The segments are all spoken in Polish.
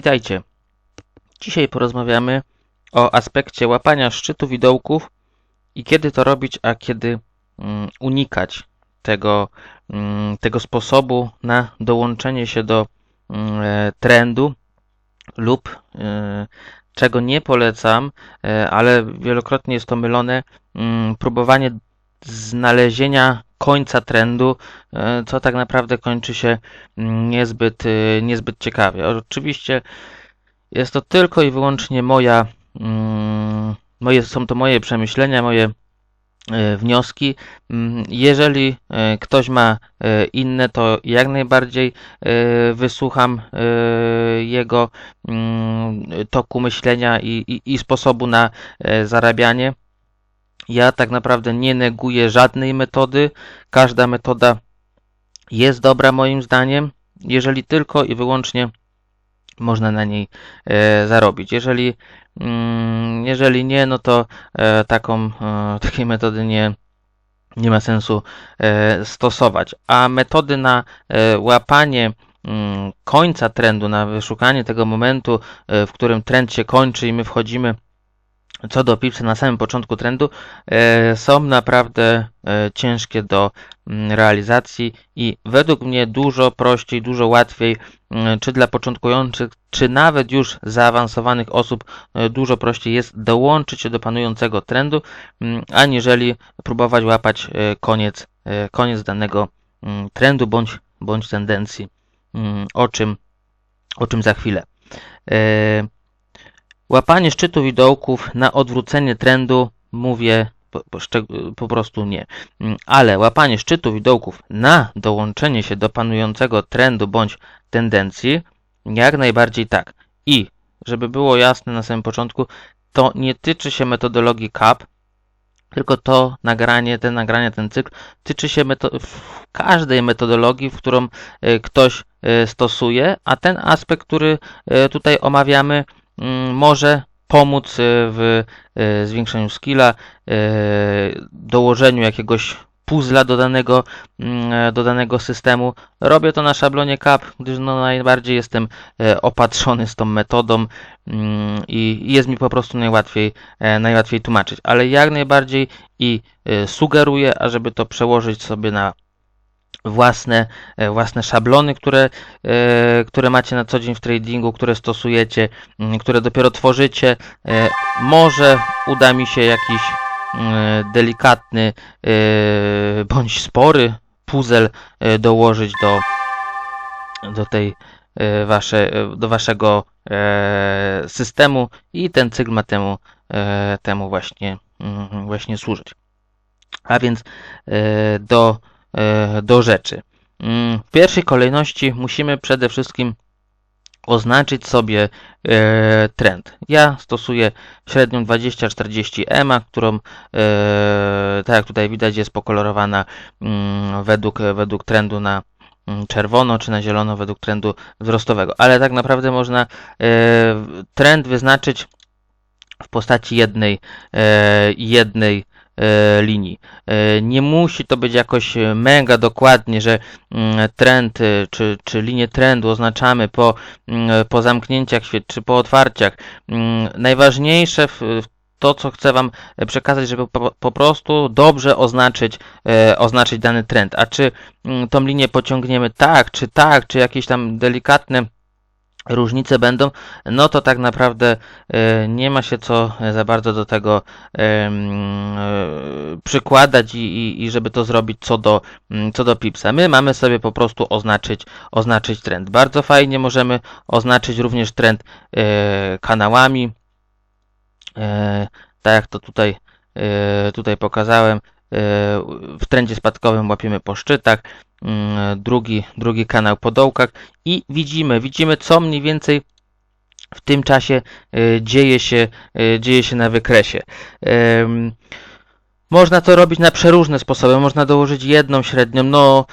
Witajcie. Dzisiaj porozmawiamy o aspekcie łapania szczytów i dołków i kiedy to robić, a kiedy mm, unikać tego, mm, tego sposobu na dołączenie się do mm, e, trendu lub e, czego nie polecam, e, ale wielokrotnie jest to mylone, próbowanie znalezienia końca trendu, e, co tak naprawdę kończy się mm, niezbyt, e, niezbyt ciekawie. Oczywiście jest to tylko i wyłącznie moja, mm, moje, są to moje przemyślenia, moje e, wnioski. Mm, Jeżeli ktoś ma inne, to jak najbardziej wysłucham jego toku myślenia i, i, i sposobu na zarabianie. Ja tak naprawdę nie neguję żadnej metody. Każda metoda jest dobra moim zdaniem, jeżeli tylko i wyłącznie można na niej e, zarobić. Jeżeli, mm, jeżeli nie, no to e, taką, e, takiej metody nie, nie ma sensu stosować. A metody na łapanie mm, końca trendu, na wyszukanie tego momentu, w którym trend się kończy i my wchodzimy co do Pipsa na samym początku trendu, e, są naprawdę e, ciężkie do mm, realizacji i według mnie dużo prościej, dużo łatwiej, mm, czy dla początkujących, czy nawet już zaawansowanych osób, e, dużo prościej jest dołączyć się do panującego trendu, mm, aniżeli próbować łapać koniec, koniec danego trendu bądź, bądź tendencji, o czym, o czym za chwilę. Łapanie szczytów i dołków na odwrócenie trendu mówię po, po, prostu nie. Mm, Ale łapanie szczytów i dołków na dołączenie się do panującego trendu bądź tendencji jak najbardziej tak. I żeby było jasne na samym początku, to nie tyczy się metodologii CAP, tylko to nagranie, te nagrania, ten cykl tyczy się meto- każdej metodologii, w którą e, ktoś e, stosuje, a ten aspekt, który e, tutaj omawiamy, może pomóc e, w e, zwiększeniu skilla, e, dołożeniu jakiegoś puzzla do danego, mm, e, do danego systemu. Robię to na szablonie CAP, gdyż no najbardziej jestem e, opatrzony z tą metodą mm, i jest mi po prostu najłatwiej, e, najłatwiej tłumaczyć. Ale jak najbardziej i sugeruję, ażeby to przełożyć sobie na własne, e, własne szablony, które, e, które macie na co dzień w tradingu, które stosujecie, mm, które dopiero tworzycie. E, Może uda mi się jakiś mm, delikatny bądź spory puzzle dołożyć do, do tej wasze, do waszego systemu i ten cykl ma temu, temu właśnie, mm, właśnie służyć. A więc do do rzeczy. Mm, W pierwszej kolejności musimy przede wszystkim oznaczyć sobie e, trend. Ja stosuję średnią 20-40 EMA, którą e, tak jak tutaj widać jest pokolorowana mm, według, według trendu na mm, czerwono czy na zielono według trendu wzrostowego. Ale tak naprawdę można e, trend wyznaczyć w postaci jednej, e, jednej e, linii. E, Nie musi to być jakoś e, mega dokładnie, że mm, trend e, czy, czy linię trendu oznaczamy po, mm, po zamknięciach czy po otwarciach. Mm, Najważniejsze w, to, co chcę Wam e, przekazać, żeby po, po prostu dobrze oznaczyć, e, oznaczyć dany trend. A czy mm, tą linię pociągniemy tak, czy tak, czy jakieś tam delikatne różnice będą, no to tak naprawdę e, nie ma się co za bardzo do tego e, przykładać i, i, i żeby to zrobić co do, mm, co do Pipsa. My mamy sobie po prostu oznaczyć, oznaczyć trend. Bardzo fajnie możemy oznaczyć również trend e, kanałami, e, tak jak to tutaj, e, tutaj pokazałem. W trendzie spadkowym łapiemy po szczytach, mm, drugi, drugi kanał po dołkach i widzimy, widzimy co mniej więcej w tym czasie e, dzieje się, e, dzieje się na wykresie. Można to robić na przeróżne sposoby. Można dołożyć jedną średnią. No,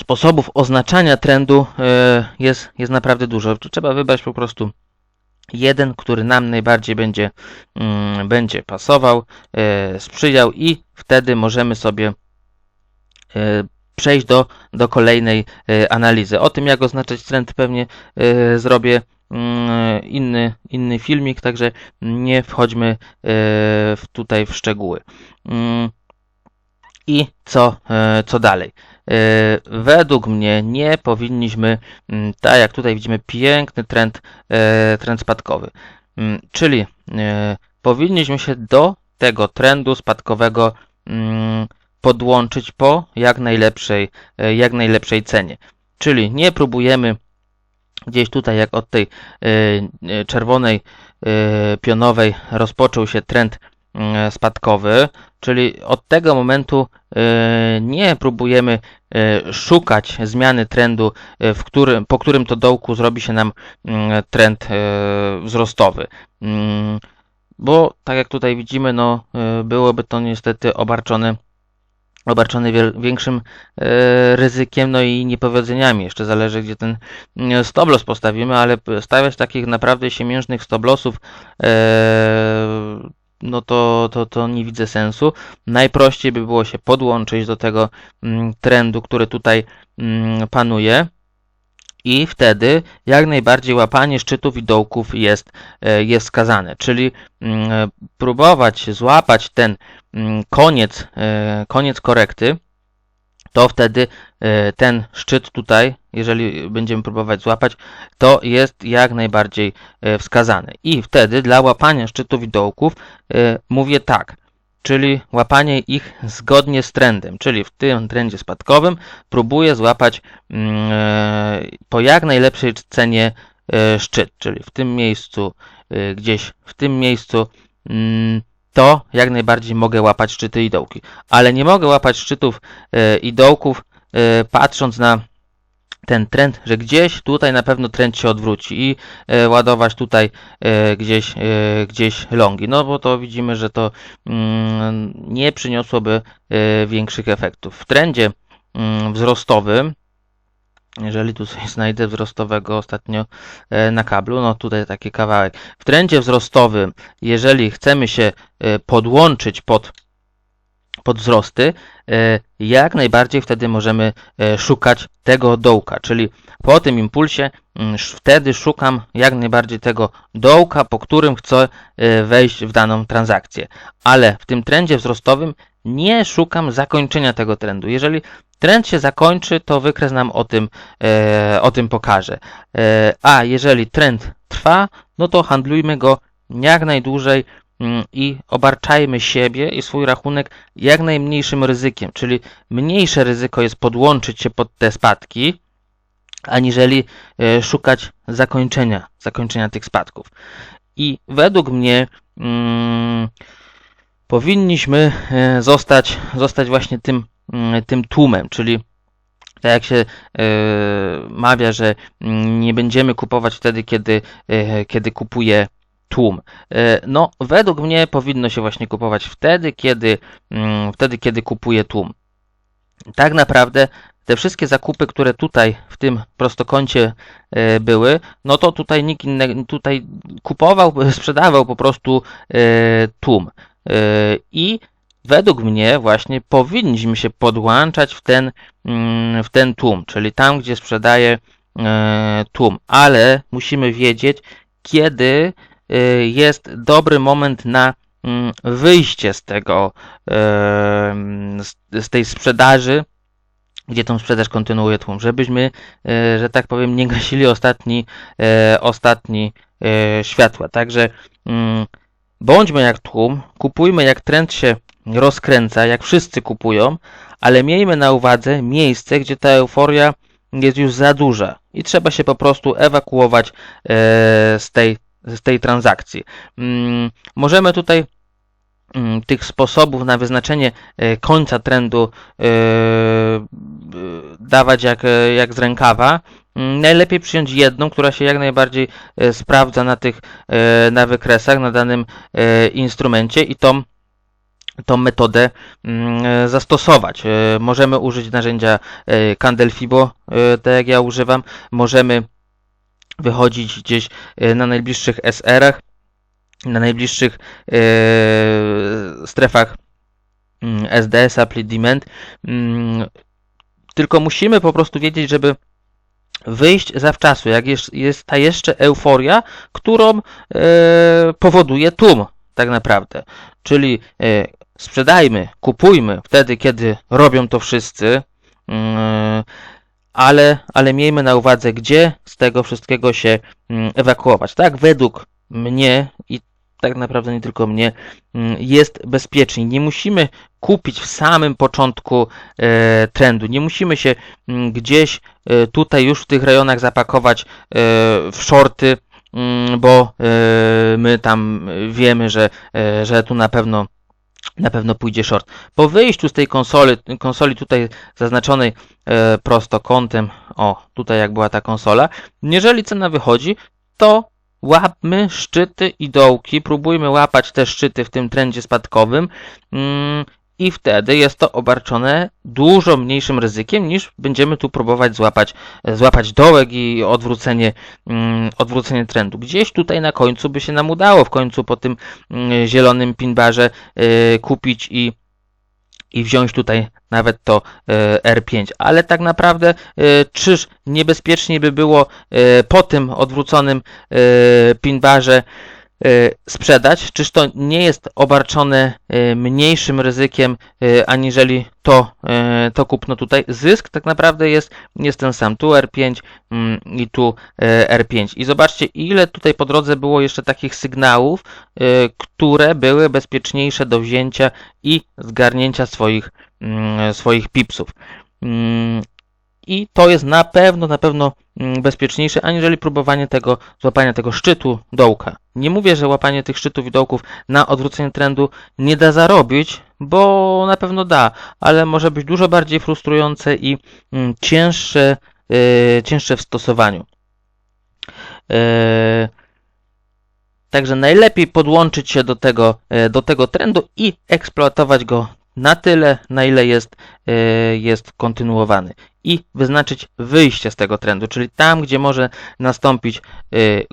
sposobów oznaczania trendu e, jest, jest naprawdę dużo. Trzeba wybrać po prostu jeden, który nam najbardziej będzie, mm, będzie pasował, e, sprzyjał i wtedy możemy sobie e, przejść do, do kolejnej e, analizy. O tym, jak oznaczać trend, pewnie zrobię mm, inny, inny filmik, także nie wchodźmy w- tutaj w szczegóły. Mm, I co, e, co dalej? E, Według mnie nie powinniśmy, mm, tak jak tutaj widzimy, piękny trend, e, trend spadkowy. Mm, Czyli powinniśmy się do tego trendu spadkowego mm, podłączyć po jak najlepszej, jak najlepszej cenie. Czyli nie próbujemy gdzieś tutaj, jak od tej czerwonej pionowej rozpoczął się trend spadkowy, czyli od tego momentu e, nie próbujemy e, szukać zmiany trendu, e, w którym, po którym to dołku zrobi się nam mm, trend e, wzrostowy. Mm, Bo tak jak tutaj widzimy, no e, byłoby to niestety obarczone obarczony większym e, ryzykiem, no i niepowodzeniami. Jeszcze zależy, gdzie ten mm, stop loss postawimy, ale stawiać takich naprawdę siemiężnych e, no to, to, to nie widzę sensu. Najprościej by było się podłączyć do tego mm, trendu, który tutaj mm, panuje. I wtedy jak najbardziej łapanie szczytów i dołków jest, e, jest skazane. Czyli mm, próbować złapać ten koniec, e, koniec korekty, to wtedy e, ten szczyt tutaj, jeżeli będziemy próbować złapać, to jest jak najbardziej e, wskazane. I wtedy dla łapania szczytów i dołków e, mówię tak, czyli łapanie ich zgodnie z trendem, czyli w tym trendzie spadkowym próbuję złapać mm, po jak najlepszej cenie szczyt, czyli w tym miejscu, gdzieś w tym miejscu, mm, to jak najbardziej mogę łapać szczyty i dołki. Ale nie mogę łapać szczytów e, i dołków e, patrząc na ten trend, że gdzieś tutaj na pewno trend się odwróci i e, ładować tutaj gdzieś, gdzieś longi. No bo to widzimy, że to mm, nie przyniosłoby większych efektów. W trendzie mm, wzrostowym, jeżeli tu sobie znajdę wzrostowego ostatnio e, na kablu, no tutaj taki kawałek. W trendzie wzrostowym, jeżeli chcemy się e, podłączyć pod, pod wzrosty, e, jak najbardziej wtedy możemy szukać tego dołka, czyli po tym impulsie mm, wtedy szukam jak najbardziej tego dołka, po którym chcę wejść w daną transakcję. Ale w tym trendzie wzrostowym nie szukam zakończenia tego trendu. Jeżeli trend się zakończy, to wykres nam o tym, e, o tym pokaże. E, a jeżeli trend trwa, no to handlujmy go jak najdłużej mm, i obarczajmy siebie i swój rachunek jak najmniejszym ryzykiem, czyli mniejsze ryzyko jest podłączyć się pod te spadki, aniżeli e, szukać zakończenia, zakończenia tych spadków. I według mnie mm, powinniśmy e, zostać, zostać właśnie tym, mm, tym tłumem, czyli tak jak się e, mawia, że mm, nie będziemy kupować wtedy, kiedy, e, kiedy kupuje tłum. E, No, według mnie powinno się właśnie kupować wtedy, kiedy, mm, wtedy, kiedy kupuje tłum. Tak naprawdę te wszystkie zakupy, które tutaj w tym prostokącie e, były, no to tutaj nikt inny tutaj kupował, sprzedawał po prostu e, tłum. E, I według mnie właśnie powinniśmy się podłączać w ten, mm, w ten tłum, czyli tam, gdzie sprzedaje e, tłum, ale musimy wiedzieć, kiedy e, jest dobry moment na mm, wyjście z tego, z, tej sprzedaży, gdzie tą sprzedaż kontynuuje tłum, żebyśmy, że tak powiem, nie gasili ostatni, ostatni światła. Także mm, bądźmy jak tłum, kupujmy jak trend się rozkręca, jak wszyscy kupują, ale miejmy na uwadze miejsce, gdzie ta euforia jest już za duża i trzeba się po prostu ewakuować e, z tej, z tej transakcji. Mm, możemy tutaj mm, tych sposobów na wyznaczenie e, końca trendu e, dawać jak, e, jak z rękawa. Mm, Najlepiej przyjąć jedną, która się jak najbardziej e, sprawdza na tych e, na wykresach, na danym e, instrumencie i tą tą metodę mm, zastosować. Możemy użyć narzędzia Candle Fibo, e, tak jak ja używam. Możemy wychodzić gdzieś na najbliższych SR-ach, na najbliższych strefach mm, SD, Supply Demand. Tylko musimy po prostu wiedzieć, żeby wyjść zawczasu, jak jest, jest ta jeszcze euforia, którą e, powoduje tłum tak naprawdę. Czyli e, sprzedajmy, kupujmy wtedy, kiedy robią to wszyscy, mm, ale, ale miejmy na uwadze, gdzie z tego wszystkiego się mm, ewakuować. Tak, według mnie i tak naprawdę nie tylko mnie, mm, jest bezpieczniej. Nie musimy kupić w samym początku e, trendu. Nie musimy się mm, gdzieś e, tutaj już w tych rejonach zapakować e, w shorty, mm, bo my tam wiemy, że, że tu na pewno na pewno pójdzie short. Po wyjściu z tej konsoli, konsoli tutaj zaznaczonej prostokątem, o, tutaj jak była ta konsola, jeżeli cena wychodzi, to łapmy szczyty i dołki, próbujmy łapać te szczyty w tym trendzie spadkowym mm, i wtedy jest to obarczone dużo mniejszym ryzykiem niż będziemy tu próbować złapać, złapać dołek i odwrócenie, mm, odwrócenie trendu. Gdzieś tutaj na końcu by się nam udało w końcu po tym mm, zielonym pinbarze yy, kupić i i wziąć tutaj nawet to e, R5. Ale tak naprawdę, e, czyż niebezpieczniej by było e, po tym odwróconym pinbarze sprzedać? Czyż to nie jest obarczone mniejszym ryzykiem aniżeli to, to kupno tutaj? Zysk tak naprawdę jest, jest ten sam. Tu R5 mm, i tu R5. I zobaczcie, ile tutaj po drodze było jeszcze takich sygnałów, które były bezpieczniejsze do wzięcia i zgarnięcia swoich Mm, swoich pipsów. Mm, I to jest na pewno, na pewno mm, bezpieczniejsze, aniżeli próbowanie tego, złapania tego szczytu dołka. Nie mówię, że łapanie tych szczytów i dołków na odwrócenie trendu nie da zarobić, bo na pewno da, ale może być dużo bardziej frustrujące i cięższe, yy, cięższe w stosowaniu. Yy, Także najlepiej podłączyć się do tego, yy, do tego trendu i eksploatować go na tyle, na ile jest, e, jest kontynuowany i wyznaczyć wyjście z tego trendu, czyli tam, gdzie może nastąpić e,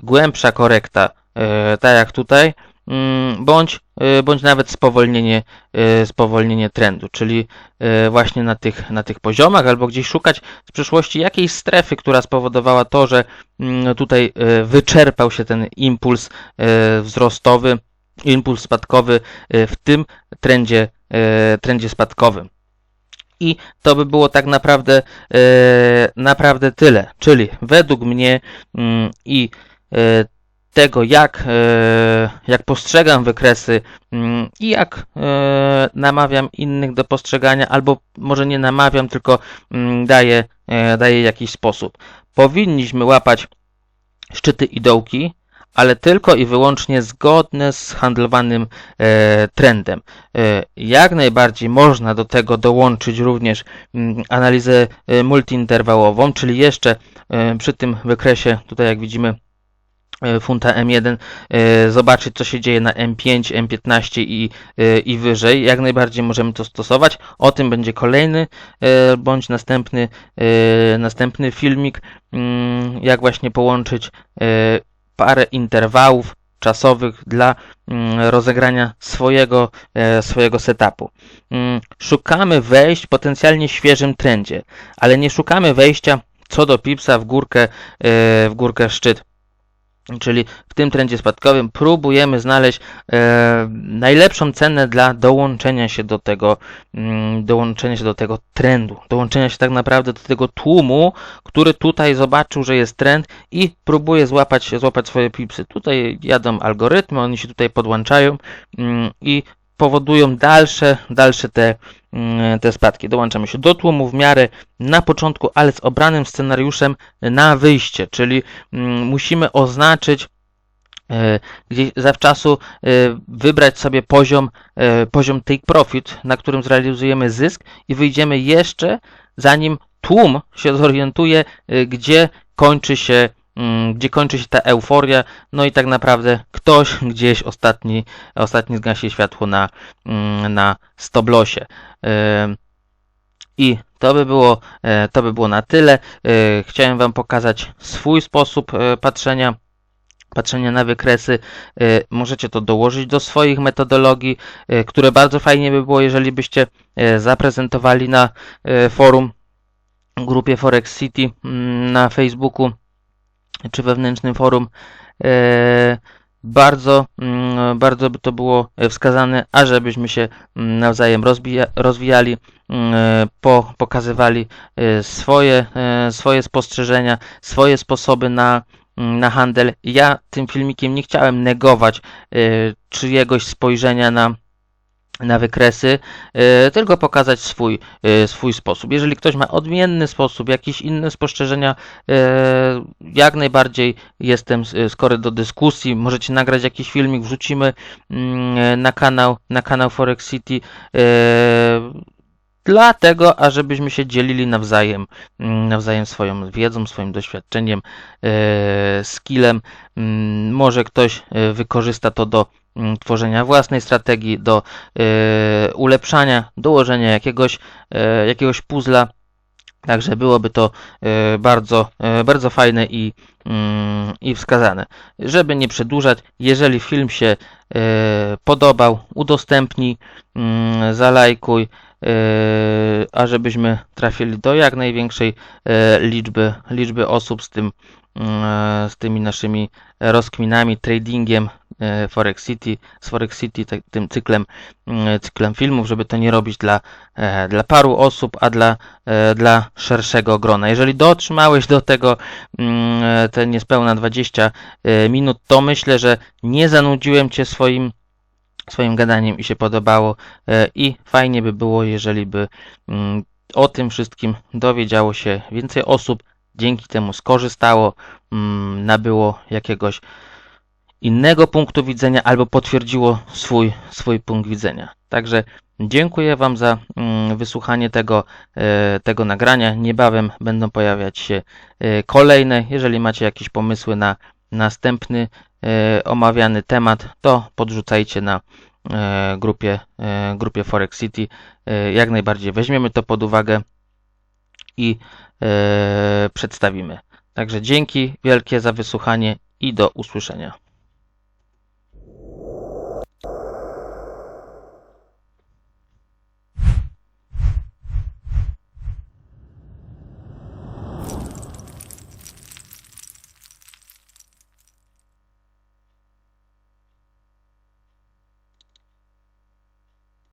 głębsza korekta, e, tak jak tutaj, mm, bądź, bądź nawet spowolnienie, spowolnienie trendu, czyli właśnie na tych, na tych poziomach, albo gdzieś szukać w przyszłości jakiejś strefy, która spowodowała to, że mm, tutaj wyczerpał się ten impuls wzrostowy, impuls spadkowy w tym trendzie trendzie spadkowym. I to by było tak naprawdę, e, naprawdę tyle. Czyli według mnie mm, i e, tego, jak, jak postrzegam wykresy mm, i jak namawiam innych do postrzegania, albo może nie namawiam, tylko mm, daję, daję jakiś sposób. Powinniśmy łapać szczyty i dołki, ale tylko i wyłącznie zgodne z handlowanym e, trendem. E, jak najbardziej można do tego dołączyć również mm, analizę e, multiinterwałową, czyli jeszcze przy tym wykresie, tutaj jak widzimy, funta M1, e, zobaczyć co się dzieje na M5, M15 i, i wyżej. Jak najbardziej możemy to stosować. O tym będzie kolejny bądź następny, następny filmik, mm, jak właśnie połączyć parę interwałów czasowych dla mm, rozegrania swojego, e, swojego setupu. Mm, szukamy wejść w potencjalnie świeżym trendzie, ale nie szukamy wejścia co do pipsa w górkę, e, w górkę szczyt Czyli w tym trendzie spadkowym próbujemy znaleźć e, najlepszą cenę dla dołączenia się do tego, mm, dołączenia się do tego trendu, dołączenia się tak naprawdę do tego tłumu, który tutaj zobaczył, że jest trend i próbuje złapać, złapać swoje pipsy. Tutaj jadą algorytmy, oni się tutaj podłączają mm, i powodują dalsze, dalsze te, mm, te spadki. Dołączamy się do tłumu w miarę na początku, ale z obranym scenariuszem na wyjście, czyli mm, musimy oznaczyć e, gdzieś zawczasu e, wybrać sobie poziom, e, poziom take profit, na którym zrealizujemy zysk i wyjdziemy jeszcze zanim tłum się zorientuje, gdzie kończy się gdzie kończy się ta euforia, no i tak naprawdę ktoś gdzieś ostatni, ostatni zgasi światło na, mm, na stoblosie. I to by było, e, to by było na tyle. E, chciałem Wam pokazać swój sposób e, patrzenia patrzenia na wykresy, możecie to dołożyć do swoich metodologii, które bardzo fajnie by było, jeżeli byście zaprezentowali na forum grupie Forex City mm, na Facebooku czy wewnętrznym forum. E, Bardzo, mm, bardzo by to było wskazane, ażebyśmy się mm, nawzajem rozbija, rozwijali, mm, e, po, pokazywali e, swoje, swoje spostrzeżenia, swoje sposoby na, na handel. Ja tym filmikiem nie chciałem negować czyjegoś spojrzenia na, na wykresy, e, tylko pokazać swój, e, swój sposób. Jeżeli ktoś ma odmienny sposób, jakieś inne spostrzeżenia, e, jak najbardziej jestem skory do dyskusji. Możecie nagrać jakiś filmik, wrzucimy mm, na kanał, na kanał Forex City. Dlatego, ażebyśmy się dzielili nawzajem, mm, nawzajem swoją wiedzą, swoim doświadczeniem, e, skillem. Mm, Może ktoś e, wykorzysta to do mm, tworzenia własnej strategii, do e, ulepszania, dołożenia jakiegoś, jakiegoś puzla. Także byłoby to bardzo, bardzo fajne i, i wskazane. Żeby nie przedłużać, jeżeli film się podobał, udostępnij, zalajkuj, e, a żebyśmy trafili do jak największej e, liczby, liczby osób z tym, mm, z tymi naszymi rozkminami, tradingiem e, Forex City, z Forex City, te- tym cyklem, mm, cyklem filmów, żeby to nie robić dla, e, dla paru osób, a dla, e, dla szerszego grona. Jeżeli dotrzymałeś do tego mm, e, te niespełna 20 e, minut, to myślę, że nie zanudziłem Cię swoim swoim gadaniem i się podobało e, i fajnie by było, jeżeli by mm, o tym wszystkim dowiedziało się więcej osób, dzięki temu skorzystało, mm, nabyło jakiegoś innego punktu widzenia albo potwierdziło swój, swój punkt widzenia. Także dziękuję Wam za mm, wysłuchanie tego, e, tego nagrania. Niebawem będą pojawiać się e, kolejne. Jeżeli macie jakieś pomysły na następny omawiany temat, to podrzucajcie na grupie, e, grupie Forex City. E, Jak najbardziej weźmiemy to pod uwagę i e, przedstawimy. Także dzięki wielkie za wysłuchanie i do usłyszenia.